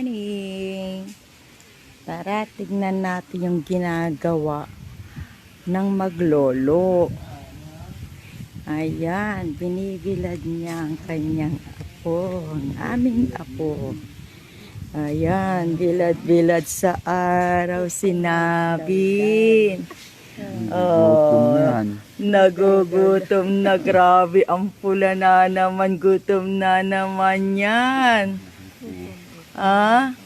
morning! Tara, tignan natin yung ginagawa ng maglolo. Ayan, binibilad niya ang kanyang apo, ang aming apo. Ayan, bilad-bilad sa araw sinabin. Oh, nagugutom na grabe ang pula na naman, gutom na naman yan. Ah?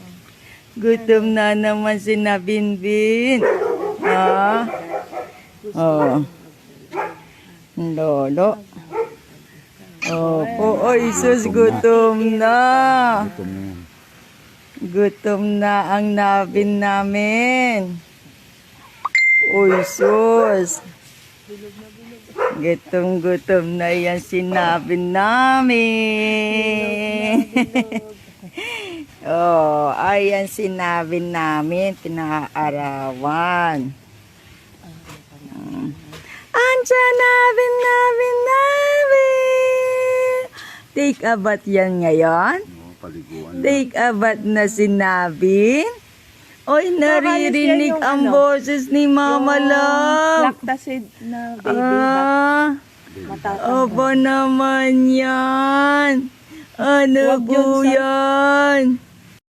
Gutom na naman si Nabinbin. Ah? Oh. Lolo. Opo, oy, sus, gutom na. Gutom na yan. Gutom na ang nabin namin. Uy, sus. Gutom, gutom na yan sinabi namin. oh, ayan sinabi namin, pinaarawan. Mm. Andiyan namin, namin, namin. Take a bath yan ngayon? Take a bath na sinabin? Oy, naririnig ang ano, boses ni Mama Love. Lactacid na baby. Ah, aba naman yan. Ano Huwag po yun yan?